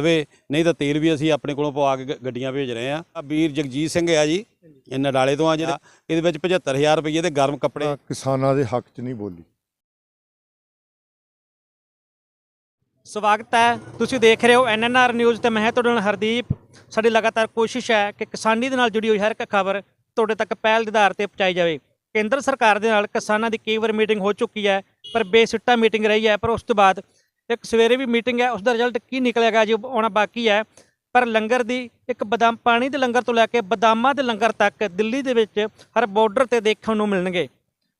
ਲਵੇ ਨਹੀਂ ਤਾਂ ਤੇਲ ਵੀ ਅਸੀਂ ਆਪਣੇ ਕੋਲੋਂ ਪਵਾ ਕੇ ਗ- ਗੱਡੀਆਂ ਭੇਜ ਰਹੇ ਆ ਆਹ ਵੀਰ ਜਗਜੀਤ ਸਿੰਘ ਆ ਜੀ ਇਹ ਨਡਾਲੇ ਤੋਂ ਆ ਜਿਹੜਾ ਇਹਦੇ ਵਿੱਚ 75000 ਰੁਪਏ ਦੇ ਗਰਮ ਕੱਪੜੇ। ਤਾਂ ਕਿਸਾਨਾਂ ਦੇ ਹੱਕ 'ਚ ਨਹੀਂ ਬੋਲੀ। ਸਵਾਗਤ ਹੈ। ਤੁਸੀਂ ਦੇਖ ਰਹੇ ਹੋ ਐਨਐਨਆਰ ਨਿਊਜ਼ ਤੇ ਮੈਂ ਹਾਂ ਤੁਹਾਡੇ ਨਾਲ ਹਰਦੀਪ। ਸਾਡੀ ਲਗਾਤਾਰ ਕੋਸ਼ਿਸ਼ ਹੈ ਕਿ ਕਿਸਾਨੀ ਦੇ ਨਾਲ ਜੁੜੀ ਹੋਈ ਹਰ ਇੱਕ ਖਬਰ ਤੁਹਾਡੇ ਤੱਕ ਪਹਿਲ ਦੇ ਆਧਾਰ ਤੇ ਪਹੁੰਚਾਈ ਜਾਵੇ। ਕੇਂਦਰ ਸਰਕਾਰ ਦੇ ਨਾਲ ਕਿਸਾਨਾਂ ਦੀ ਕਈ ਵਾਰ ਮੀਟਿੰਗ ਹੋ ਚੁੱਕੀ ਹੈ ਪਰ ਬੇਸਿੱਟਾ ਮੀਟਿੰਗ ਰਹੀ ਹੈ ਪਰ ਉਸ ਤੋਂ ਬਾਅਦ ਇੱਕ ਸਵੇਰੇ ਵੀ ਮੀਟਿੰਗ ਹੈ ਉਸ ਦਾ ਰਿਜ਼ਲਟ ਕੀ ਨਿਕਲੇਗਾ ਜੀ, ਆਉਣਾ ਬਾਕੀ ਹੈ। ਪਰ ਲੰਗਰ ਦੀ ਇੱਕ ਬਦਾਮ, ਪਾਣੀ ਦੇ ਲੰਗਰ ਤੋਂ ਲੈ ਕੇ ਬਦਾਮਾਂ ਦੇ ਲੰਗਰ ਤੱਕ ਦਿੱਲੀ ਦੇ ਵਿੱਚ ਹਰ ਬਾਰਡਰ ਤੇ ਦੇਖਣ ਨੂੰ ਮਿਲਣਗੇ।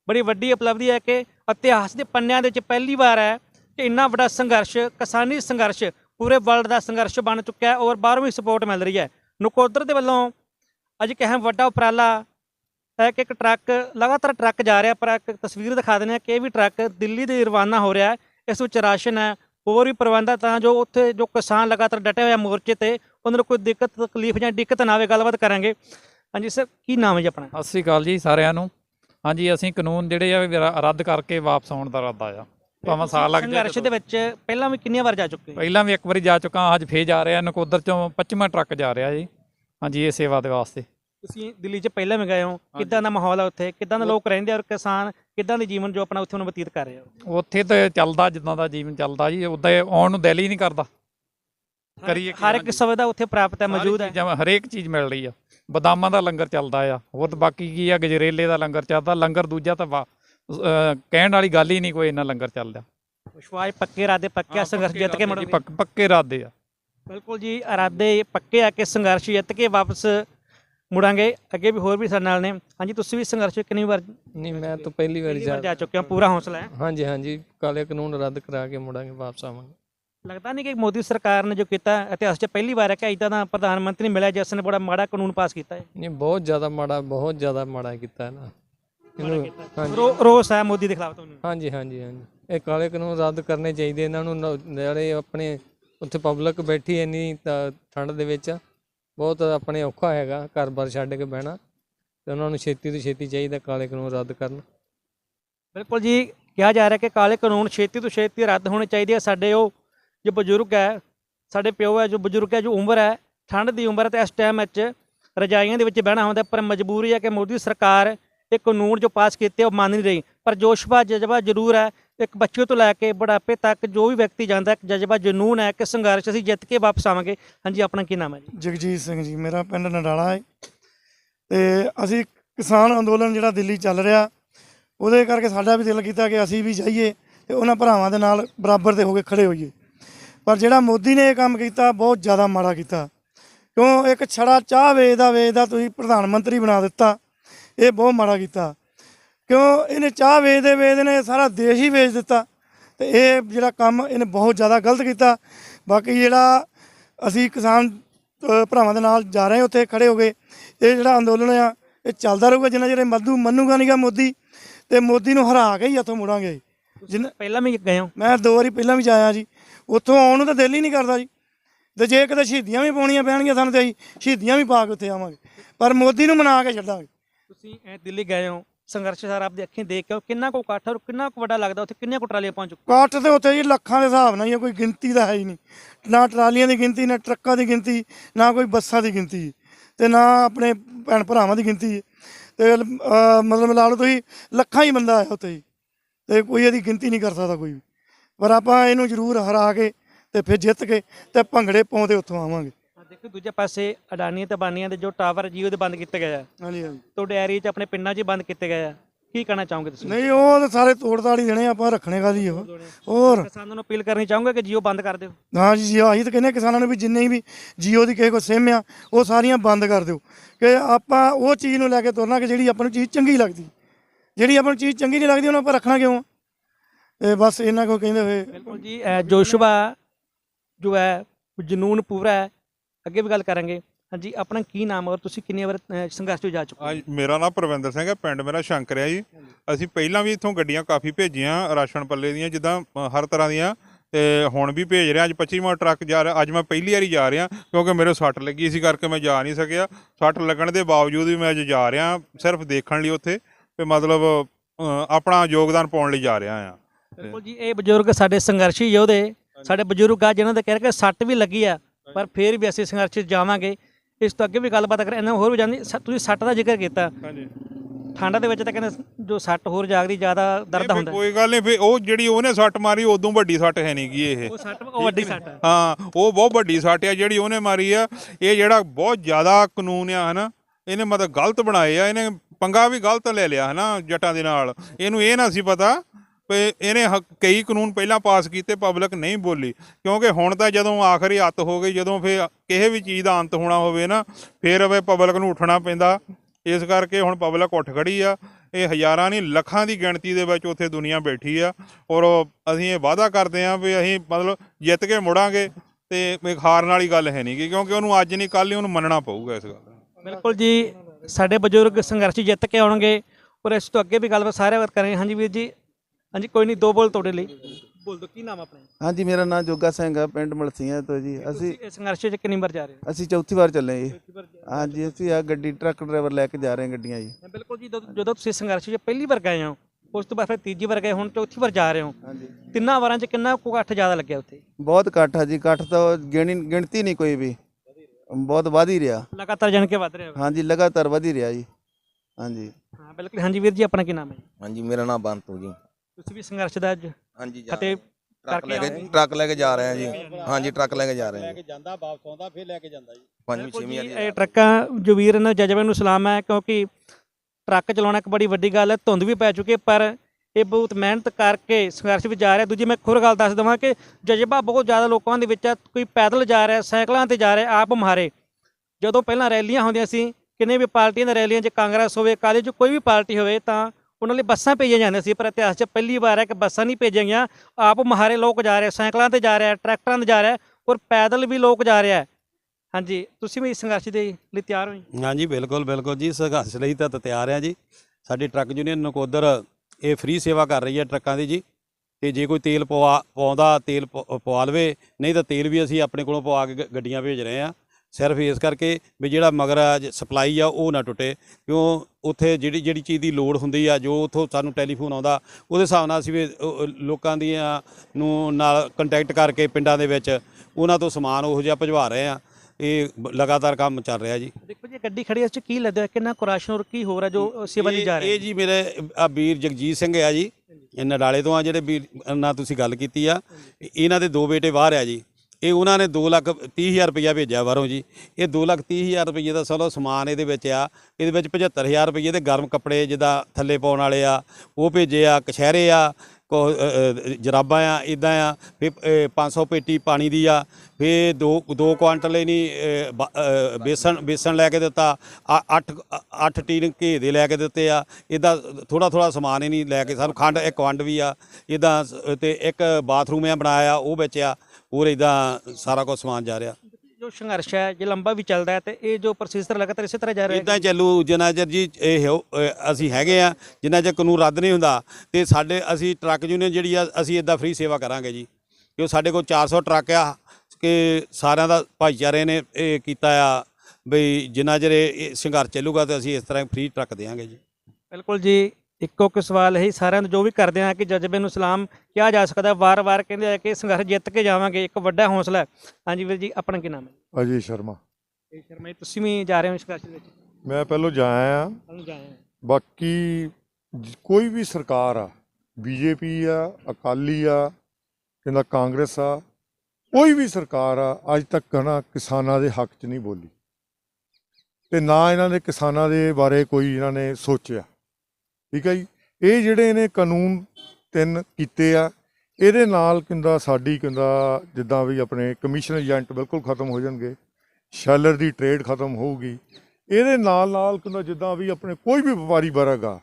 ਬੜੀ ਵੱਡੀ ਉਪਲਬਧੀ ਹੈ ਕਿ ਇਤਿਹਾਸ ਦੇ ਪੰਨਿਆਂ ਦੇ ਵਿੱਚ ਪਹਿਲੀ ਵਾਰ ਹੈ ਕਿ ਇੰਨਾ ਵੱਡਾ ਸੰਘਰਸ਼, ਕਿਸਾਨੀ ਸੰਘਰਸ਼ ਪੂਰੇ ਵਰਲਡ ਦਾ ਸੰਘਰਸ਼ ਬਣ ਚੁੱਕਿਆ ਹੈ ਔਰ ਬਾਹਰੋਂ ਵੀ ਸਪੋਰਟ ਮਿਲ ਰਹੀ ਹੈ। ਨਕੋਦਰ ਦੇ ਵੱਲੋਂ ਅੱਜ ਇੱਕ ਅਹਿਮ ਵੱਡਾ ਉਪਰਾਲਾ ਹੈ ਕਿ ਇੱਕ ਟਰੱਕ, ਲਗਾਤਾਰ ਟਰੱਕ ਜਾ ਰਿਹਾ ਪਰ ਇੱਕ ਤਸਵੀਰ ਦਿਖਾ ਦਿੰਦੇ ਆ ਕਿ ਇਹ ਵੀ ਟਰੱਕ ਦਿੱਲੀ ਦੇ ਰਵਾਨਾ ਹੋ ਰਿਹਾ ਹੈ। ਇਸ ਵਿੱਚ ਰਾਸ਼ਨ ਹੈ ਹੋਰ ਵੀ ਪ੍ਰਬੰਧ ਹੈ ਤਾਂ ਜੋ ਉੱਥੇ ਜੋ ਕਿਸਾਨ ਲਗਾਤਾਰ ਡਟੇ ਹੋਏ ਆ ਮੋਰਚੇ ਤੇ ਉਹਨਾਂ ਨੂੰ ਕੋਈ ਦਿੱਕਤ ਤਕਲੀਫ ਜਾਂ ਦਿੱਕਤ ਨਾ ਆਵੇ ਗੱਲਬਾਤ ਕਰਾਂਗੇ। ਹਾਂਜੀ ਸਰ ਕੀ ਨਾਮ ਹੈ ਜੀ ਆਪਣਾ? ਸਤਿ ਸ੍ਰੀ ਅਕਾਲ ਜੀ ਸਾਰਿਆਂ ਨੂੰ। ਹਾਂਜੀ ਅਸੀਂ ਕਾਨੂੰਨ ਜਿਹੜੇ ਆ ਰੱਦ ਕਰਕੇ ਵਾਪਸ ਆਉਣ ਦਾ ਇਰਾਦਾ ਆ। ਭਾਵੇਂ ਸਾਲ ਲੱਗ ਜਾਏ ਸੰਘਰਸ਼ ਦੇ ਵਿੱਚ ਪਹਿਲਾਂ ਵੀ ਕਿੰਨੀਆਂ ਵਾਰ ਜਾ ਚੁੱਕੇ? ਪਹਿਲਾਂ ਵੀ ਇੱਕ ਵਾਰੀ ਜਾ ਚੁੱਕਾ ਅੱਜ ਫੇਰ ਜਾ ਰਿਹਾ ਨਕੋਦਰ ਚੋਂ 25ਵਾਂ ਟਰੱਕ ਜਾ ਰਿਹਾ ਜੀ। ਹਾਂਜੀ ਇਹ ਸੇਵਾ ਦੇ ਵਾਸਤੇ। ਤੁਸੀਂ ਦਿੱਲੀ 'ਚ ਪਹਿਲਾਂ ਵੀ ਗਏ ਹੋ। ਕਿੱਦਾਂ ਦਾ ਮਾਹੌਲ ਹੈ ਉੱਥੇ? ਕਿੱਦਾਂ ਦੇ ਲੋਕ ਰਹਿੰਦੇ ਆ ਔਰ ਕਿਸਾਨ ਕਿੱਦਾਂ ਦੇ ਜੀਵਨ ਜੋ ਆਪਣਾ ਉੱਥੇ ਨੂੰ ਬਤੀਤ ਕਰ ਰਹੇ ਹੋ? ਉੱਥੇ ਤਾਂ ਚੱਲਦਾ ਜਿੱਦਾਂ ਦਾ ਜੀਵਨ ਚੱਲਦਾ ਜੀ ਉਦਾਂ ਆਉਣ ਨੂੰ ਦਿਲ ਹੀ ਨਹੀਂ ਕਰਦਾ। ਕਰੀਏ ਹਰ ਇੱਕ। ਸੁਵਿਧਾ ਉੱਥੇ ਪ੍ਰਾਪਤ ਹੈ ਮੌਜੂਦ ਹੈ? ਚੀਜ਼ਾਂ, ਹਰੇਕ ਚੀਜ਼ ਮਿਲ ਰਹੀ ਆ। ਬਦਾਮਾਂ ਦਾ ਲੰਗਰ ਚੱਲਦਾ ਆ ਹੋਰ ਤਾਂ ਬਾਕੀ ਕੀ ਆ ਗਜਰੇਲੇ ਦਾ ਲੰਗਰ ਚੱਲਦਾ ਲੰਗਰ ਦੂਜਾ ਤਾਂ ਵਾ- ਅਹ ਕਹਿਣ ਵਾਲੀ ਗੱਲ ਹੀ ਨਹੀਂ ਕੋਈ ਇੰਨਾ ਲੰਗਰ ਚੱਲਦਾ। ਵਿਸ਼ਵਾਸ ਪੱਕੇ ਇਰਾਦੇ ਪੱਕੇ ਆ, ਸੰਘਰਸ਼ ਜਿੱਤ ਕੇ ਪੱਕ- ਪੱਕੇ ਇਰਾਦੇ ਆ। ਬਿਲਕੁਲ ਜੀ ਇਰਾਦੇ ਪੱਕੇ ਆ ਕਿ ਸੰਘਰਸ਼ ਜਿੱਤ ਕੇ ਵਾਪਸ ਮੁੜਾਂਗੇ। ਅੱਗੇ ਵੀ ਹੋਰ ਵੀ ਸਾਡੇ ਨਾਲ ਨੇ। ਹਾਂਜੀ ਤੁਸੀਂ ਵੀ ਸੰਘਰਸ਼ ਕਿੰਨੀ ਵਾਰ ਨਹੀਂ ਮੈਂ ਤਾਂ ਪਹਿਲੀ ਵਾਰੀ ਜਾ ਜਾ ਚੁੱਕੇ ਹੋ ਪੂਰਾ ਹੌਸਲਾ ਹੈ। ਹਾਂਜੀ ਹਾਂਜੀ ਕਾਲੇ ਕਾਨੂੰਨ ਰੱਦ ਕਰਾ ਕੇ ਮੁੜਾਂਗੇ ਵਾਪਸ ਆਵਾਂਗੇ। ਲੱਗਦਾ ਨਹੀਂ ਕਿ ਮੋਦੀ ਸਰਕਾਰ ਨੇ ਜੋ ਕੀਤਾ ਇਤਿਹਾਸ 'ਚ ਪਹਿਲੀ ਵਾਰ ਹੈ ਕਿ ਇਦਾਂ ਦਾ ਪ੍ਰਧਾਨ ਮੰਤਰੀ ਮਿਲਿਆ ਜਿਸ ਨੇ ਬੜਾ ਮਾੜਾ ਕਾਨੂੰਨ ਪਾਸ ਕੀਤਾ ਹੈ। ਨਹੀਂ ਬਹੁਤ ਜ਼ਿਆਦਾ ਮਾੜਾ ਬਹੁਤ ਜ਼ਿਆਦਾ ਮਾੜਾ ਕੀਤਾ ਹੈ ਨਾ। ਰੋਸ ਹੈ ਮੋਦੀ ਦੇ ਖਿਲਾਫ ਤੁਹਾਨੂੰ। ਹਾਂਜੀ ਹਾਂਜੀ ਹਾਂਜੀ। ਇਹ ਕਾਲੇ ਕਾਨੂੰਨ ਰੱਦ ਕਰਨੇ ਚਾਹੀਦੇ ਇਹਨਾਂ ਨੂੰ ਨਾਲੇ ਆਪਣੇ ਉੱਥੇ ਪਬਲਿਕ ਬੈਠੀ ਇੰਨੀ ਠੰਡ ਦੇ ਵਿੱਚ। ਬਹੁਤ ਆਪਣੇ ਔਖਾ ਹੈਗਾ ਘਰ-ਬਾਰ ਛੱਡ ਕੇ ਬਹਿਣਾ ਤੇ ਉਹਨਾਂ ਨੂੰ ਛੇਤੀ ਤੋਂ ਛੇਤੀ ਚਾਹੀਦਾ ਕਾਲੇ ਕਾਨੂੰਨ ਰੱਦ ਕਰਨ। ਬਿਲਕੁਲ ਜੀ, ਕਿਹਾ ਜਾ ਰਿਹਾ ਕਿ ਕਾਲੇ ਕਾਨੂੰਨ ਛੇਤੀ ਤੋਂ ਛੇਤੀ ਰੱਦ ਹੋਣੇ ਚਾਹੀਦੇ ਆ। ਸਾਡੇ ਉਹ ਜੋ ਬਜ਼ੁਰਗ ਹੈ, ਸਾਡੇ ਪਿਓ ਹੈ ਜੋ ਬਜ਼ੁਰਗ ਹੈ, ਜੋ ਉਮਰ ਹੈ, ਠੰਡ ਦੀ ਉਮਰ ਹੈ ਤੇ ਇਸ ਟਾਈਮ ਵਿੱਚ ਰਜਾਈਆਂ ਦੇ ਵਿੱਚ ਬਹਿਣਾ ਹੁੰਦਾ ਪਰ ਮਜਬੂਰੀ ਹੈ ਕਿ ਮੋਦੀ ਸਰਕਾਰ ਇਹ ਕਾਨੂੰਨ ਜੋ ਪਾਸ ਕੀਤੇ ਉਹ ਮੰਨ ਨਹੀਂ ਰਹੀ। ਪਰ ਜੋਸ਼ਬਾ ਜਜ਼ਬਾ ਜ਼ਰੂਰ ਹੈ ਇੱਕ ਬੱਚੇ ਤੋਂ ਲੈ ਕੇ ਬੁਢਾਪੇ ਤੱਕ ਜੋ ਵੀ ਵਿਅਕਤੀ ਜਾਂਦਾ, ਇੱਕ ਜਜ਼ਬਾ ਜਨੂਨ ਹੈ ਕਿ ਸੰਘਰਸ਼ ਅਸੀਂ ਜਿੱਤ ਕੇ ਵਾਪਸ ਆਵਾਂਗੇ। ਹਾਂਜੀ, ਆਪਣਾ ਕੀ ਨਾਮ ਹੈ ਜੀ? ਜਗਜੀਤ ਸਿੰਘ ਜੀ, ਮੇਰਾ ਪਿੰਡ ਨਡਾਲਾ ਹੈ। ਤੇ ਅਸੀਂ ਕਿਸਾਨ ਅੰਦੋਲਨ ਜਿਹੜਾ ਦਿੱਲੀ ਚੱਲ ਰਿਹਾ, ਉਹਦੇ ਕਰਕੇ ਸਾਡਾ ਵੀ ਦਿਲ ਕੀਤਾ ਕਿ ਅਸੀਂ ਵੀ ਜਾਈਏ ਤੇ ਉਹਨਾਂ ਭਰਾਵਾਂ ਦੇ ਨਾਲ ਬਰਾਬਰ ਤੇ ਹੋ ਕੇ ਖੜੇ ਹੋਈਏ। ਪਰ ਜਿਹੜਾ ਮੋਦੀ ਨੇ ਇਹ ਕੰਮ ਕੀਤਾ, ਬਹੁਤ ਜ਼ਿਆਦਾ ਮਾੜਾ ਕੀਤਾ। ਕਿਉਂ? ਇੱਕ ਛੜਾ ਚਾਹ ਵੇਚਦਾ ਵੇਚਦਾ ਤੁਸੀਂ ਪ੍ਰਧਾਨ ਮੰਤਰੀ ਬਣਾ ਦਿੱਤਾ, ਇਹ ਬਹੁਤ ਮਾੜਾ ਕੀਤਾ। ਕਿਉਂ? ਇਹਨੇ ਚਾਹ ਵੇਚਦੇ ਵੇਚਦੇ ਨੇ ਸਾਰਾ ਦੇਸ਼ ਹੀ ਵੇਚ ਦਿੱਤਾ। ਤੇ ਇਹ ਜਿਹੜਾ ਕੰਮ ਇਹਨੇ ਬਹੁਤ ਜ਼ਿਆਦਾ ਗਲਤ ਕੀਤਾ। ਬਾਕੀ ਜਿਹੜਾ ਅਸੀਂ ਕਿਸਾਨ ਭਰਾਵਾਂ ਦੇ ਨਾਲ ਜਾ ਰਹੇ ਉੱਥੇ ਖੜੇ ਹੋ ਗਏ ਇਹ ਜਿਹੜਾ ਅੰਦੋਲਨ ਆ ਇਹ ਚੱਲਦਾ ਰਹੂਗਾ। ਜਿੰਨਾ ਚਿਰ ਇਹ ਮੱਧੂ ਮੰਨੂਗਾ ਨਹੀਂਗਾ ਮੋਦੀ ਤੇ ਮੋਦੀ ਨੂੰ ਹਰਾ ਕੇ ਹੀ ਇੱਥੋਂ ਮੁੜਾਂਗੇ। ਜਿੰਨਾ ਪਹਿਲਾਂ ਵੀ ਗਏ ਹੋ? ਮੈਂ ਦੋ ਵਾਰੀ ਪਹਿਲਾਂ ਵੀ ਜਾਇਆ ਜੀ। ਉੱਥੋਂ ਆਉਣ ਨੂੰ ਤਾਂ ਦਿਲ ਹੀ ਨਹੀਂ ਕਰਦਾ ਜੀ। ਤੇ ਜੇ ਕਿਤੇ ਸ਼ਹੀਦੀਆਂ ਵੀ ਪਾਉਣੀਆਂ ਪੈਣਗੀਆਂ ਸਾਨੂੰ ਤੇ ਅਸੀਂ ਸ਼ਹੀਦੀਆਂ ਵੀ ਪਾ ਕੇ ਉੱਥੇ ਆਵਾਂਗੇ। ਪਰ ਮੋਦੀ ਨੂੰ ਮਨਾ ਕੇ ਛੱਡਾਂਗੇ। ਤੁਸੀਂ ਦਿੱਲੀ ਗਏ ਹੋ ਸੰਘਰਸ਼ ਸਾਰਾ ਆਪਦੀ ਅੱਖੀਂ ਦੇਖ ਕੇ ਆਓ, ਕਿੰਨਾ ਕੁ ਇਕੱਠ ਔਰ ਕਿੰਨਾ ਕੁ ਵੱਡਾ ਲੱਗਦਾ ਉੱਥੇ ਕਿੰਨੀਆਂ ਕੁ ਟਰਾਲੀਆਂ ਪਹੁੰਚ ਚੁੱਕੀਆਂ? ਕੱਟ ਤੇ ਉੱਥੇ ਜੀ ਲੱਖਾਂ ਦੇ ਹਿਸਾਬ ਨਾਲ ਹੀ ਆ, ਕੋਈ ਗਿਣਤੀ ਦਾ ਹੈ ਹੀ ਨਹੀਂ। ਨਾ ਟਰਾਲੀਆਂ ਦੀ ਗਿਣਤੀ ਨਾ ਟਰੱਕਾਂ ਦੀ ਗਿਣਤੀ ਨਾ ਕੋਈ ਬੱਸਾਂ ਦੀ ਗਿਣਤੀ ਤੇ ਨਾ ਆਪਣੇ ਭੈਣ ਭਰਾਵਾਂ ਦੀ ਗਿਣਤੀ। ਤੇ ਅਹ, ਮਤਲਬ ਲਾ ਲਓ ਤੁਸੀਂ ਲੱਖਾਂ ਹੀ ਬੰਦਾ ਆਇਆ ਉੱਥੇ ਜੀ। ਤੇ ਕੋਈ ਇਹਦੀ ਗਿਣਤੀ ਨਹੀਂ ਕਰ ਸਕਦਾ ਕੋਈ ਵੀ। ਪਰ ਆਪਾਂ ਇਹਨੂੰ ਜ਼ਰੂਰ ਹਰਾ ਕੇ ਤੇ ਫਿਰ ਜਿੱਤ ਕੇ ਤੇ ਭੰਗੜੇ ਪਾਉਂਦੇ ਉੱਥੋਂ ਆਵਾਂਗੇ। ਦੇਖੋ ਦੂਜੇ ਪਾਸੇ ਅਡਾਨੀਆਂ ਤੇ ਬਾਨੀਆਂ ਦੇ ਜੋ ਟਾਵਰ ਜੀਓ ਦੇ ਬੰਦ ਕੀਤੇ ਗਏ ਆ। ਹਾਂਜੀ ਹਾਂਜੀ। ਤੁਹਾਡੇ ਏਰੀਆ 'ਚ ਆਪਣੇ ਪਿੰਡਾਂ 'ਚ ਹੀ ਬੰਦ ਕੀਤੇ ਗਏ ਆ। ਕੀ ਕਹਿਣਾ ਚਾਹੋਗੇ ਤੁਸੀਂ? ਨਹੀਂ ਉਹ ਤਾਂ ਸਾਰੇ ਤੋੜ ਤਾੜ ਹੀ ਦੇਣੇ ਆਪਾਂ ਰੱਖਣੇ ਕਾਹਦੀ ਉਹ? ਹੋਰ? ਕਿਸਾਨਾਂ ਨੂੰ ਅਪੀਲ ਕਰਨੀ ਚਾਹੋਗੇ ਕਿ ਜੀਓ ਬੰਦ ਕਰ ਦਿਓ? ਹਾਂ ਜੀ ਜੀਓ ਅਸੀਂ ਤਾਂ ਕਹਿੰਦੇ ਕਿਸਾਨਾਂ ਨੂੰ ਵੀ ਜਿੰਨੇ ਵੀ ਜੀਓ ਦੀ ਕਿਸੇ ਕੋ ਸਿਮ ਆ ਉਹ ਸਾਰੀਆਂ ਬੰਦ ਕਰ ਦਿਓ। ਕਿ ਆਪਾਂ ਉਹ ਚੀਜ਼ ਨੂੰ ਲੈ ਕੇ ਤੁਰਨਾ ਕਿ ਜਿਹੜੀ ਆਪਾਂ ਨੂੰ ਚੀਜ਼ ਚੰਗੀ ਲੱਗਦੀ। ਜਿਹੜੀ ਆਪਾਂ ਨੂੰ ਚੀਜ਼ ਚੰਗੀ ਨਹੀਂ ਲੱਗਦੀ ਉਹਨੂੰ ਆਪਾਂ ਰੱਖਣਾ ਕਿਉਂ ਆ? ਬਸ ਇਹਨਾਂ ਕੋ ਕਹਿੰਦੇ ਹੋਏ ਬਿਲਕੁਲ ਜੀ ਇਹ ਜੋਸ਼ਬਾ ਜੋ ਹੈ ਜਨੂਨ ਪੂਰਾ ਹੈ ਅੱਗੇ ਵੀ ਗੱਲ ਕਰਾਂਗੇ। ਹਾਂਜੀ ਆਪਣਾ ਕੀ ਨਾਮ ਔਰ ਤੁਸੀਂ ਕਿੰਨੀ ਵਾਰ ਅਹ, ਸੰਘਰਸ਼ 'ਚ ਜਾ ਚੁੱਕੇ ਹੋ? ਮੇਰਾ ਨਾਮ ਪ੍ਰਵਿੰਦਰ ਸਿੰਘ ਹੈ ਪਿੰਡ ਮੇਰਾ ਸ਼ੰਕਰਿਆ ਜੀ। ਅਸੀਂ ਪਹਿਲਾਂ ਵੀ ਇੱਥੋਂ ਗੱਡੀਆਂ ਕਾਫੀ ਭੇਜੀਆਂ ਰਾਸ਼ਨ ਪੱਲੇ ਦੀਆਂ ਜਿੱਦਾਂ ਅ, ਹਰ ਤਰ੍ਹਾਂ ਦੀਆਂ ਤੇ ਹੁਣ ਵੀ ਭੇਜ ਰਿਹਾ ਅੱਜ 25ਵਾਂ ਟਰੱਕ ਜਾ ਰਿਹਾ ਅੱਜ ਮੈਂ ਪਹਿਲੀ ਵਾਰੀ ਜਾ ਰਿਹਾ ਕਿਉਂਕਿ ਮੇਰੇ ਸੱਟ ਲੱਗੀ ਸੀ ਕਰਕੇ ਮੈਂ ਜਾ ਨਹੀਂ ਸਕਿਆ। ਸੱਟ ਲੱਗਣ ਦੇ ਬਾਵਜੂਦ ਵੀ ਮੈਂ ਅੱਜ ਜਾ ਰਿਹਾ ਸਿਰਫ ਦੇਖਣ ਲਈ ਉੱਥੇ ਤੇ ਮਤਲਬ ਅ, ਆਪਣਾ ਯੋਗਦਾਨ ਪਾਉਣ ਲਈ ਜਾ ਰਿਹਾ ਆ ਬਿਲਕੁਲ ਜੀ ਇਹ ਬਜ਼ੁਰਗ ਸਾਡੇ ਸੰਘਰਸ਼ੀ ਯੋਧੇ ਸਾਡੇ ਬਜ਼ੁਰਗ ਆ ਜਿਨ੍ਹਾਂ ਦੇ ਕਹਿ ਕੇ ਸੱਟ ਵੀ ਲੱਗੀ ਆ ਪਰ ਫਿਰ ਵੀ ਅਸੀਂ ਸੰਘਰਸ਼ 'ਚ ਜਾਵਾਂਗੇ। ਇਸ ਤੋਂ ਅੱਗੇ ਵੀ ਗੱਲਬਾਤ ਕਰਾਂ ਇਹਨਾਂ ਹੋਰ ਵੀ ਜਾਣੀ ਤੁਸੀਂ ਸੱਟ ਦਾ ਜ਼ਿਕਰ ਕੀਤਾ। ਹਾਂਜੀ। ਠੰਡ ਦੇ ਵਿੱਚ ਤਾਂ ਕਹਿੰਦੇ ਜੋ ਸੱਟ ਹੋਰ ਜਾਗਦੀ ਜ਼ਿਆਦਾ ਦਰਦ ਹੁੰਦਾ। ਕੋਈ ਗੱਲ ਨਹੀਂ ਫੇ ਉਹ ਜਿਹੜੀ ਉਹਨੇ ਸੱਟ ਮਾਰੀ ਉਦੋਂ ਵੱਡੀ ਸੱਟ ਹੈ ਨਹੀਂ ਗੀ ਇਹ। ਉਹ ਸੱਟ ਉਹ ਵੱਡੀ ਸੱਟ ਹੈ। ਹਾਂ ਉਹ ਬਹੁਤ ਵੱਡੀ ਸੱਟ ਆ ਜਿਹੜੀ ਉਹਨੇ ਮਾਰੀ ਆ। ਇਹ ਜਿਹੜਾ ਬਹੁਤ ਜ਼ਿਆਦਾ ਕਾਨੂੰਨ ਆ ਹਨਾ ਇਹਨੇ ਮਤਲਬ ਗਲਤ ਬਣਾਏ ਆ। ਇਹਨੇ ਪੰਗਾ ਵੀ ਗਲਤ ਲੈ ਲਿਆ ਹਨਾ ਜੱਟਾਂ ਦੇ ਨਾਲ। ਇਹਨੂੰ ਇਹ ਨਾ ਸੀ ਪਤਾ ਇਹਨੇ ਹ- ਕਈ ਕਾਨੂੰਨ ਪਹਿਲਾਂ ਪਾਸ ਕੀਤੇ ਪਬਲਿਕ ਨਹੀਂ ਬੋਲੀ। ਕਿਉਂਕਿ ਹੁਣ ਤਾਂ ਜਦੋਂ ਆਖਰੀ ਹੱਤ ਹੋ ਗਈ ਜਦੋਂ ਫੇ ਕਿਸੇ ਵੀ ਚੀਜ਼ ਦਾ ਅੰਤ ਹੋਣਾ ਹੋਵੇ ਨਾ ਫੇਰ ਵੇ ਪਬਲਿਕ ਨੂੰ ਉੱਠਣਾ ਪੈਂਦਾ। ਇਸ ਕਰਕੇ ਹੁਣ ਪਬਲਿਕ ਉੱਠ ਖੜੀ ਆ। ਇਹ ਹਜ਼ਾਰਾਂ ਨਹੀਂ ਲੱਖਾਂ ਦੀ ਗਿਣਤੀ ਦੇ ਵਿੱਚ ਉੱਥੇ ਦੁਨੀਆ ਬੈਠੀ ਆ। ਔਰ ਅਸੀਂ ਇਹ ਵਾਅਦਾ ਕਰਦੇ ਆ ਵੀ ਅਸੀਂ ਮਤਲਬ ਜਿੱਤ ਕੇ ਮੁੜਾਂਗੇ ਤੇ ਇੱਕ ਹਾਰਨ ਵਾਲੀ ਗੱਲ ਹੈ ਨਹੀਂ ਗੀ, ਕਿਉਂਕਿ ਉਹਨੂੰ ਅੱਜ ਨਹੀਂ ਕੱਲ੍ਹ ਹੀ ਉਹਨੂੰ ਮੰਨਣਾ ਪਊਗਾ ਇਸ ਗੱਲ ਦਾ। ਬਿਲਕੁਲ ਜੀ ਸਾਡੇ ਬਜ਼ੁਰਗ ਸੰਘਰਸ਼ ਜਿੱਤ ਕੇ ਆਉਣਗੇ। ਔਰ ਇਸ ਤੋਂ ਅੱਗੇ ਵੀ ਗੱਲਬਾਤ ਸਾਰੇ ਬਾਤ ਕਰਾਂਗੇ। ਹਾਂਜੀ ਵੀਰ ਜੀ ਹਾਂਜੀ ਕੋਈ ਨਹੀਂ ਦੋ ਬੋਲ ਤੁਹਾਡੇ ਲਈ। ਬੋਲ ਦੋ ਕੀ ਨਾਮ ਆਪਣਾ? ਹਾਂਜੀ ਮੇਰਾ ਨਾਮ ਜੋਗਾ ਸਿੰਘ ਆ ਪਿੰਡ ਮਲਸੀਆਂ ਤੋਂ ਜੀ। ਅਸੀਂ ਇਸ ਸੰਘਰਸ਼ 'ਚ ਕਿੰਨੀ ਵਾਰ ਜਾ ਰਹੇ ਹੋ? ਅਸੀਂ ਚੌਥੀ ਵਾਰ ਚੱਲੇ ਜੀ। ਹਾਂਜੀ ਅਸੀਂ ਆ ਗੱਡੀ ਟਰੱਕ ਡਰਾਈਵਰ ਲੈ ਕੇ ਜਾ ਰਹੇ ਹਾਂ ਗੱਡੀਆਂ ਜੀ। ਬਿਲਕੁਲ ਜੀ ਜਦੋਂ ਜਦੋਂ ਤੁਸੀਂ ਸੰਘਰਸ਼ 'ਚ ਪਹਿਲੀ ਵਾਰ ਗਏ ਹੋ ਉਸ ਤੋਂ ਬਾਅਦ ਫਿਰ ਤੀਜੀ ਵਾਰ ਗਏ ਹੁਣ ਚੌਥੀ ਵਾਰ ਜਾ ਰਹੇ ਹੋ। ਹਾਂਜੀ। ਤਿੰਨਾਂ ਵਾਰਾਂ 'ਚ ਕਿੰਨਾ ਕੁ ਇਕੱਠ ਜ਼ਿਆਦਾ ਲੱਗਿਆ ਉੱਥੇ? ਬਹੁਤ ਇਕੱਠ ਆ ਜੀ ਇਕੱਠ ਤਾਂ ਗਿਣੀ ਗਿਣਤੀ ਨਹੀਂ ਕੋਈ ਵੀ। ਬਹੁਤ ਵਧ ਹੀ ਰਿਹਾ। ਲਗਾਤਾਰ ਜਾਣ ਕੇ ਵੱਧ ਰਿਹਾ ਵਾ। ਹਾਂਜੀ ਲਗਾਤਾਰ ਵਧ ਹੀ ਰਿਹਾ ਜੀ। ਹਾਂਜੀ। ਹਾਂ ਬਿਲਕੁਲ। ਹਾਂਜੀ ਵੀਰ ਜੀ ਆਪਣਾ ਕੀ ਨਾਮ ਹੈ ਹਾਂਜੀ ਮੇਰਾ ਨਾਮ ਬੰਤੂ ਜੀ। ਤੁਸੀਂ ਵੀ ਸੰਘਰਸ਼ ਦਾ ਅੱਜ ਹਾਂਜੀ ਜਾ ਫਤਿਹ ਟਰੱਕ ਲੈ ਕੇ ਟਰੱਕ ਲੈ ਕੇ ਜਾ ਰਹੇ ਹਾਂ ਜੀ। ਹਾਂਜੀ ਟਰੱਕ ਲੈ ਕੇ ਜਾ ਰਹੇ ਹਾਂ ਜੀ। ਜਾਂਦਾ ਵਾਪਸ ਆਉਂਦਾ ਫਿਰ ਲੈ ਕੇ ਜਾਂਦਾ ਜੀ। ਪੰਜਵੀਂ ਛੇਵੀਂ ਜੀ, ਵਾਰੀ ਇਹ ਟਰੱਕਾਂ ਜੋ ਵੀਰ ਨੇ ਜਜ਼ਬੇ ਨੂੰ ਸਲਾਮ ਹੈ ਕਿਉਂਕਿ ਟਰੱਕ ਚਲਾਉਣਾ ਇੱਕ ਬੜੀ ਵੱਡੀ ਗੱਲ ਹੈ ਧੁੰਦ ਵੀ ਪੈ ਚੁੱਕੀ ਹੈ ਪਰ ਇਹ ਬਹੁਤ ਮਿਹਨਤ ਕਰਕੇ ਸੰਘਰਸ਼ ਵਿੱਚ ਜਾ ਰਿਹਾ। ਦੂਜੀ ਮੈਂ ਇੱਕ ਹੋਰ ਗੱਲ ਦੱਸ ਦਵਾਂ ਕਿ ਜਜ਼ਬਾ ਬਹੁਤ ਜ਼ਿਆਦਾ ਲੋਕਾਂ ਦੇ ਵਿੱਚ ਹੈ ਕੋਈ ਪੈਦਲ ਜਾ ਰਿਹਾ ਸਾਈਕਲਾਂ ਤੇ ਜਾ ਰਿਹਾ ਆਪ ਮਾਰੇ। ਜਦੋਂ ਪਹਿਲਾਂ ਰੈਲੀਆਂ ਹੁੰਦੀਆਂ ਸੀ ਕਿੰਨੇ ਵੀ ਪਾਰਟੀਆਂ ਦੀਆਂ ਰੈਲੀਆਂ 'ਚ ਕਾਂਗਰਸ ਹੋਵੇ ਅਕਾਲੀ 'ਚ ਕੋਈ ਵੀ ਪਾਰਟੀ ਹੋਵੇ ਤਾਂ ਉਹਨਾਂ ਲਈ ਬੱਸਾਂ ਭੇਜੀਆਂ ਜਾਂਦੀਆਂ ਸੀ, ਪਰ ਇਤਿਹਾਸ 'ਚ ਪਹਿਲੀ ਵਾਰ ਹੈ ਕਿ ਬੱਸਾਂ ਨਹੀਂ ਭੇਜੀਆਂ ਗਈਆਂ। ਆਪ ਮਹਾਰੇ ਲੋਕ ਜਾ ਰਹੇ, ਸਾਈਕਲਾਂ ਤੇ ਜਾ ਰਿਹਾ, ਟਰੈਕਟਰਾਂ ਤੇ ਜਾ ਰਿਹਾ ਔਰ ਪੈਦਲ ਵੀ ਲੋਕ ਜਾ ਰਿਹਾ। ਹਾਂਜੀ, ਤੁਸੀਂ ਵੀ ਇਸ ਸੰਘਰਸ਼ ਦੇ ਲਈ ਤਿਆਰ ਹੋ ਜੀ? ਹਾਂਜੀ, ਬਿਲਕੁਲ ਬਿਲਕੁਲ ਜੀ, ਸੰਘਰਸ਼ ਲਈ ਤਾਂ ਤਿਆਰ ਆ ਜੀ। ਸਾਡੀ ਟਰੱਕ ਯੂਨੀਅਨ ਨਕੋਦਰ ਇਹ ਫ੍ਰੀ ਸੇਵਾ ਕਰ ਰਹੀ ਹੈ ਟਰੱਕਾਂ ਦੀ ਜੀ। ਤੇ ਜੇ ਕੋਈ ਤੇਲ ਪਵਾ, ਪਾਉਂਦਾ, ਤੇਲ ਪਵਾ ਲਵੇ, ਨਹੀਂ ਤਾਂ ਤੇਲ ਵੀ ਅਸੀਂ ਆਪਣੇ ਕੋਲੋਂ ਪਵਾ ਕੇ ਗ- ਗੱਡੀਆਂ ਭੇਜ ਰਹੇ ਆ ਸਿਰਫ ਇਸ ਕਰਕੇ ਵੀ ਜਿਹੜਾ ਮਗਰ ਸਪਲਾਈ ਆ ਉਹ ਨਾ ਟੁੱਟੇ। ਕਿਉਂ? ਉੱਥੇ ਜਿਹੜੀ ਜਿਹੜੀ ਚੀਜ਼ ਦੀ ਲੋੜ ਹੁੰਦੀ ਆ ਜੋ ਉੱਥੋਂ ਸਾਨੂੰ ਟੈਲੀਫੋਨ ਆਉਂਦਾ ਉਹਦੇ ਹਿਸਾਬ ਨਾਲ ਅਸੀਂ ਲੋਕਾਂ ਦੀਆਂ ਨੂੰ ਨਾਲ ਕੰਟੈਕਟ ਕਰਕੇ ਪਿੰਡਾਂ ਦੇ ਵਿੱਚ ਉਹਨਾਂ ਤੋਂ ਸਮਾਨ ਉਹੋ ਜਿਹਾ ਭਜਵਾ ਰਹੇ ਆ। ਇਹ ਲਗਾਤਾਰ ਕੰਮ ਚੱਲ ਰਿਹਾ ਜੀ। ਦੇਖੋ ਜੀ ਗੱਡੀ ਖੜੀ ਇਸ ਚ ਕੀ ਲੱਗਦਾ ਕਿੰਨਾ ਕੁਰਾਸ਼ਨ ਔਰ ਕੀ ਹੋ ਰਿਹਾ ਜੋ ਸੇਵਾ ਲਈ ਜਾ ਰਹੇ ਇਹ ਜੀ ਮੇਰੇ ਆ ਵੀਰ ਜਗਜੀਤ ਸਿੰਘ ਆ ਜੀ। ਇਹ ਨਡਾਲੇ ਤੋਂ ਆ ਜਿਹੜੇ ਵੀਰ ਨਾਲ ਤੁਸੀਂ ਗੱਲ ਕੀਤੀ ਆ। ਇਹਨਾਂ ਦੇ ਦੋ ਬੇਟੇ ਬਾਹਰ ਆ ਜੀ। ਇਹ ਉਹਨਾਂ ਨੇ 2 ਲੱਖ 30 ਹਜ਼ਾਰ ਰੁਪਈਆ ਭੇਜਿਆ ਬਾਹਰੋਂ ਜੀ। ਇਹ 2 ਲੱਖ 30 ਹਜ਼ਾਰ ਰੁਪਈਏ ਦਾ ਸਲੋ ਸਮਾਨ ਇਹਦੇ ਵਿੱਚ ਆ। ਇਹਦੇ ਵਿੱਚ 75000 ਰੁਪਈਏ ਦੇ ਗਰਮ ਕੱਪੜੇ ਜਿੱਦਾਂ ਥੱਲੇ ਪਾਉਣ ਵਾਲੇ ਆ ਉਹ ਭੇਜੇ ਆ ਕਸ਼ਹਿਰੇ ਆ ਕੋ ਜਰਾਬਾਂ ਆ ਇਦਾਂ ਆ ਫਿਰ ਅ, 500 ਪੇਟੀ ਪਾਣੀ ਦੀ ਆ ਫਿਰ ਦੋ ਦੋ ਕੁਆਂਟਲ ਇਹ ਬੇਸਣ ਬੇਸਣ ਲੈ ਕੇ ਦਿੱਤਾ 8 8 ਟੀਨ ਘੇ ਦੇ ਲੈ ਕੇ ਦਿੱਤੇ ਆ। ਇਦਾਂ ਥੋੜਾ ਥੋੜਾ ਸਮਾਨ ਹੀ ਲੈ ਕੇ ਸਾਨੂੰ ਖੰਡ ਇੱਕ ਵੰਡ ਵੀ ਆ। ਇਦਾਂ ਤੇ ਇੱਕ ਬਾਥਰੂਮ ਆ ਬਣਾਇਆ ਉਹ ਵਿੱਚ ਆ। ਹੋਰ ਇਦਾਂ ਸਾਰਾ ਕੁਝ ਸਮਾਨ ਜਾ ਰਿਹਾ। ਜੋ ਸੰਘਰਸ਼ ਹੈ ਜੇ ਲੰਬਾ ਵੀ ਚੱਲਦਾ ਹੈ ਤੇ ਇਹ ਜੋ ਪ੍ਰੋਸੈਸਰ ਲਗਾਤਾਰ ਇਸੇ ਤਰ੍ਹਾਂ ਜਾ ਰਿਹਾ ਇਦਾਂ ਚੱਲੂ ਜਿੰਨਾ ਚਿਰ ਜੀ ਇਹ ਹੋ- ਅਸੀਂ ਹੈਗੇ ਆ ਜਿੰਨਾ ਚਿਰ ਕਾਨੂੰਨ ਰੱਦ ਨਹੀਂ ਹੁੰਦਾ ਤੇ ਸਾਡੇ ਅਸੀਂ ਟਰੱਕ ਯੂਨੀਅਨ ਜਿਹੜੀ ਆ ਅਸੀਂ ਇਦਾਂ ਫ੍ਰੀ ਸੇਵਾ ਕਰਾਂਗੇ ਜੀ। ਕਿਉਂ ਸਾਡੇ ਕੋਲ 400 ਟਰੱਕ ਆ ਕਿ ਸਾਰਿਆਂ ਦਾ ਭਾਈਚਾਰੇ ਨੇ ਇਹ ਕੀਤਾ ਆ ਬਈ ਜਿੰਨਾ ਚਿਰ ਇਹ ਇਹ ਸੰਘਰਸ਼ ਚੱਲੂਗਾ ਤੇ ਅਸੀਂ ਇਸ ਤਰ੍ਹਾਂ ਫ੍ਰੀ ਟਰੱਕ ਦੇਵਾਂਗੇ ਜੀ। ਬਿਲਕੁਲ ਜੀ ਇੱਕੋ ਇੱਕ ਸਵਾਲ ਹੈ ਸਾਰਿਆਂ ਨੂੰ ਜੋ ਵੀ ਕਰਦੇ ਆ ਕਿ ਜਜ਼ਬੇ ਨੂੰ ਸਲਾਮ ਕਿਹਾ ਜਾ ਸਕਦਾ ਵਾਰ-ਵਾਰ ਕਹਿੰਦੇ ਆ ਕਿ ਸੰਘਰਸ਼ ਜਿੱਤ ਕੇ ਜਾਵਾਂਗੇ ਇੱਕ ਵੱਡਾ ਹੌਸਲਾ ਹੈ। ਹਾਂਜੀ ਵੀਰ ਜੀ ਆਪਣਾ ਕੀ ਨਾਮ ਹੈ? ਅਜੇ ਸ਼ਰਮਾ। ਜੀ ਸ਼ਰਮਾ ਜੀ, ਤੁਸੀਂ ਵੀ ਜਾ ਰਹੇ ਹੋ ਸੰਘਰਸ਼ ਵਿੱਚ? ਮੈਂ ਪਹਿਲੋਂ ਜਾ ਆਇਆ। ਸਾਨੂੰ ਜਾਏ ਬਾਕੀ ਕੋਈ ਵੀ ਸਰਕਾਰ ਆ ਬੀਜੇਪੀ ਆ ਅਕਾਲੀ ਆ ਕਹਿੰਦਾ ਕਾਂਗਰਸ ਆ ਕੋਈ ਵੀ ਸਰਕਾਰ ਆ ਅੱਜ ਤੱਕ ਨਾ ਕਿਸਾਨਾਂ ਦੇ ਹੱਕ 'ਚ ਨਹੀਂ ਬੋਲੀ। ਤੇ ਨਾ ਇਹਨਾਂ ਦੇ ਕਿਸਾਨਾਂ ਦੇ ਬਾਰੇ ਕੋਈ ਇਹਨਾਂ ਨੇ ਸੋਚਿਆ। ਠੀਕ ਹੈ ਜੀ? ਇਹ ਜਿਹੜੇ ਇਹਨੇ ਕਾਨੂੰਨ ਤਿੰਨ ਕੀਤੇ ਆ ਇਹਦੇ ਨਾਲ ਕਹਿੰਦਾ ਸਾਡੀ ਕਹਿੰਦਾ ਜਿੱਦਾਂ ਵੀ ਆਪਣੇ ਕਮਿਸ਼ਨ ਏਜੰਟ ਬਿਲਕੁਲ ਖਤਮ ਹੋ ਜਾਣਗੇ ਸ਼ੈਲਰ ਦੀ ਟ੍ਰੇਡ ਖਤਮ ਹੋਊਗੀ ਇਹਦੇ ਨਾਲ ਨਾਲ ਕਹਿੰਦਾ ਜਿੱਦਾਂ ਵੀ ਆਪਣੇ ਕੋਈ ਵੀ ਵਪਾਰੀ ਵਰਗ ਆ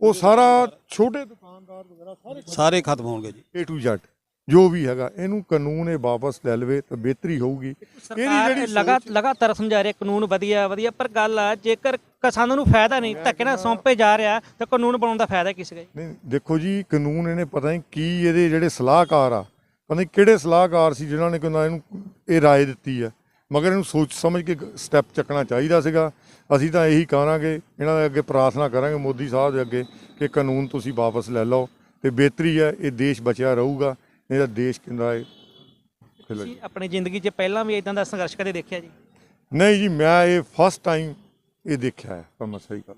ਉਹ ਸਾਰਾ ਛੋਟੇ ਦੁਕਾਨਦਾਰ ਵਗੈਰਾ ਸਾਰੇ ਸਾਰੇ ਖਤਮ ਹੋਣਗੇ ਜੀ। A to Z ਜੋ ਵੀ ਹੈਗਾ ਇਹਨੂੰ ਕਾਨੂੰਨ ਇਹ ਵਾਪਸ ਲੈ ਲਵੇ ਤਾਂ ਬਿਹਤਰੀ ਹੋਊਗੀ। ਸਰਕਾਰ ਲਗਾ ਲਗਾਤਾਰ ਸਮਝਾ ਰਿਹਾ ਕਾਨੂੰਨ ਵਧੀਆ ਵਧੀਆ ਪਰ ਗੱਲ ਆ ਜੇਕਰ ਕਿਸਾਨਾਂ ਨੂੰ ਫਾਇਦਾ ਨਹੀਂ ਧੱਕੇ ਨਾਲ ਸੌਂਪੇ ਜਾ ਰਿਹਾ ਤਾਂ ਕਾਨੂੰਨ ਬਣਾਉਣ ਦਾ ਫਾਇਦਾ ਕਿਸ ਦਾ ਨਹੀਂ ਦੇਖੋ ਜੀ ਕਾਨੂੰਨ ਇਹਨੇ ਪਤਾ ਨਹੀਂ ਕੀ ਇਹਦੇ ਜਿਹੜੇ ਸਲਾਹਕਾਰ ਆ ਪਤਾ ਨਹੀਂ ਕਿਹੜੇ ਸਲਾਹਕਾਰ ਸੀ ਜਿਨ੍ਹਾਂ ਨੇ ਕਹਿੰਦਾ ਇਹਨੂੰ ਇਹ ਰਾਏ ਦਿੱਤੀ ਆ। ਮਗਰ ਇਹਨੂੰ ਸੋਚ ਸਮਝ ਕੇ ਸਟੈਪ ਚੱਕਣਾ ਚਾਹੀਦਾ ਸੀਗਾ। ਅਸੀਂ ਤਾਂ ਇਹੀ ਕਹਾਂਗੇ ਇਹਨਾਂ ਦੇ ਅੱਗੇ ਪ੍ਰਾਰਥਨਾ ਕਰਾਂਗੇ ਮੋਦੀ ਸਾਹਿਬ ਦੇ ਅੱਗੇ ਕਿ ਕਾਨੂੰਨ ਤੁਸੀਂ ਵਾਪਸ ਲੈ ਲਓ ਤੇ ਬਿਹਤਰੀ ਹੈ ਇਹ ਦੇਸ਼ ਬਚਿਆ ਰਹੂਗਾ। ਨਹੀਂ ਤਾਂ ਦੇਸ਼ ਕਹਿੰਦਾ ਹੈ? ਔਖੇ ਲੱਗੇ ਤੁਸੀਂ ਆਪਣੀ ਜ਼ਿੰਦਗੀ 'ਚ ਪਹਿਲਾਂ ਵੀ ਇਦਾਂ ਦਾ ਸੰਘਰਸ਼ ਕਦੇ ਦੇਖਿਆ ਜੀ? ਨਹੀਂ ਜੀ ਮੈਂ ਇਹ ਫਸਟ ਟਾਈਮ ਇਹ ਦੇਖਿਆ ਹੈ ਪਰ ਮੈਂ ਸਹੀ ਗੱਲ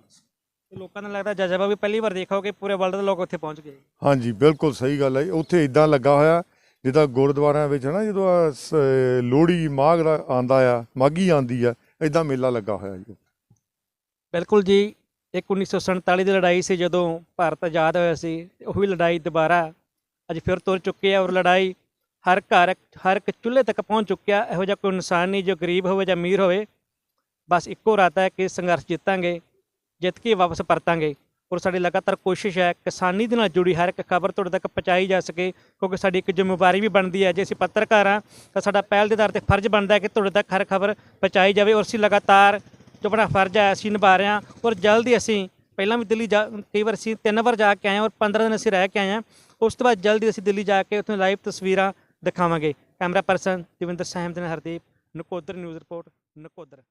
ਲੋਕਾਂ ਨੂੰ ਲੱਗਦਾ ਜਜ਼ਬਾ ਵੀ ਪਹਿਲੀ ਵਾਰ ਦੇਖਾ ਕਿ ਪੂਰੇ ਵਰਲਡ ਦੇ ਲੋਕ ਉੱਥੇ ਪਹੁੰਚ ਗਏ। ਹਾਂਜੀ ਬਿਲਕੁਲ ਸਹੀ ਗੱਲ ਹੈ ਉੱਥੇ ਇਦਾਂ ਲੱਗਾ ਹੋਇਆ ਜਿੱਦਾਂ ਗੁਰਦੁਆਰਿਆਂ ਵਿੱਚ ਨਾ ਜਦੋਂ ਲੋਹੜੀ ਮਾਘ ਦਾ ਆਂਦਾ ਆ ਮਾਘੀ ਆਂਦੀ ਆ ਇਦਾਂ ਮੇਲਾ ਲੱਗਾ ਹੋਇਆ ਜੀ। ਬਿਲਕੁਲ ਜੀ ਇੱਕ 1947 ਦੀ ਲੜਾਈ ਸੀ ਜਦੋਂ ਭਾਰਤ ਆਜ਼ਾਦ ਹੋਇਆ ਸੀ ਉਹੀ ਲੜਾਈ ਦੁਬਾਰਾ ਅੱਜ ਫਿਰ ਤੁਰ ਚੁੱਕੇ ਆ ਔਰ ਲੜਾਈ ਹਰ ਘਰ, ਹਰ ਇੱਕ ਚੁੱਲ੍ਹੇ ਤੱਕ ਪਹੁੰਚ ਚੁੱਕਿਆ। ਇਹੋ ਜਿਹਾ ਕੋਈ ਇਨਸਾਨ ਨਹੀਂ ਜੋ ਗਰੀਬ ਹੋਵੇ ਜਾਂ ਅਮੀਰ ਹੋਵੇ। ਬਸ ਇੱਕੋ ਰਾਤਾ ਹੈ ਕਿ ਸੰਘਰਸ਼ ਜਿੱਤਾਂਗੇ, ਜਿੱਤ ਕੇ ਵਾਪਸ ਪਰਤਾਂਗੇ। ਔਰ ਸਾਡੀ ਲਗਾਤਾਰ ਕੋਸ਼ਿਸ਼ ਹੈ ਕਿਸਾਨੀ ਦੇ ਨਾਲ ਜੁੜੀ ਹਰ ਇੱਕ ਖਬਰ ਤੁਹਾਡੇ ਤੱਕ ਪਹੁੰਚਾਈ ਜਾ ਸਕੇ, ਕਿਉਂਕਿ ਸਾਡੀ ਇੱਕ ਜ਼ਿੰਮੇਵਾਰੀ ਵੀ ਬਣਦੀ ਹੈ। ਜੇ ਅਸੀਂ ਪੱਤਰਕਾਰ ਹਾਂ, ਤਾਂ ਸਾਡਾ ਪਹਿਲ ਦੇ ਆਧਾਰ ਤੇ ਫਰਜ਼ ਬਣਦਾ ਹੈ ਕਿ ਤੁਹਾਡੇ ਤੱਕ ਹਰ ਖਬਰ ਪਹੁੰਚਾਈ ਜਾਵੇ। ਔਰ ਅਸੀਂ ਲਗਾਤਾਰ ਜੋ ਆਪਣਾ ਫਰਜ਼ ਹੈ, ਅਸੀਂ ਨਿਭਾ ਰਹੇ ਹਾਂ। ਔਰ ਜਲਦੀ ਅਸੀਂ, ਪਹਿਲਾਂ ਵੀ ਦਿੱਲੀ ਜਾ, ਕਈ ਵਾਰ ਅਸੀਂ ਤਿੰਨ ਵਾਰ ਜਾ ਕੇ ਆਏ ਹਾਂ ਔਰ 15 ਦਿਨ ਅਸੀਂ ਰਹਿ ਕੇ ਆਏ ਹਾਂ। ਉਸ ਤੋਂ ਬਾਅਦ ਜਲਦੀ ਅਸੀਂ ਦਿੱਲੀ ਜਾ ਕੇ ਉੱਥੋਂ ਲਾਈਵ ਤਸਵੀਰਾਂ ਦਿਖਾਵਾਂਗੇ। ਕੈਮਰਾ ਪਰਸਨ ਦਵਿੰਦਰ ਸਹਿਮ ਦੇ ਨਾਲ ਹਰਦੀਪ, ਨਕੋਦਰ ਨਿਊਜ਼ ਰਿਪੋਰਟ, ਨਕੋਦਰ।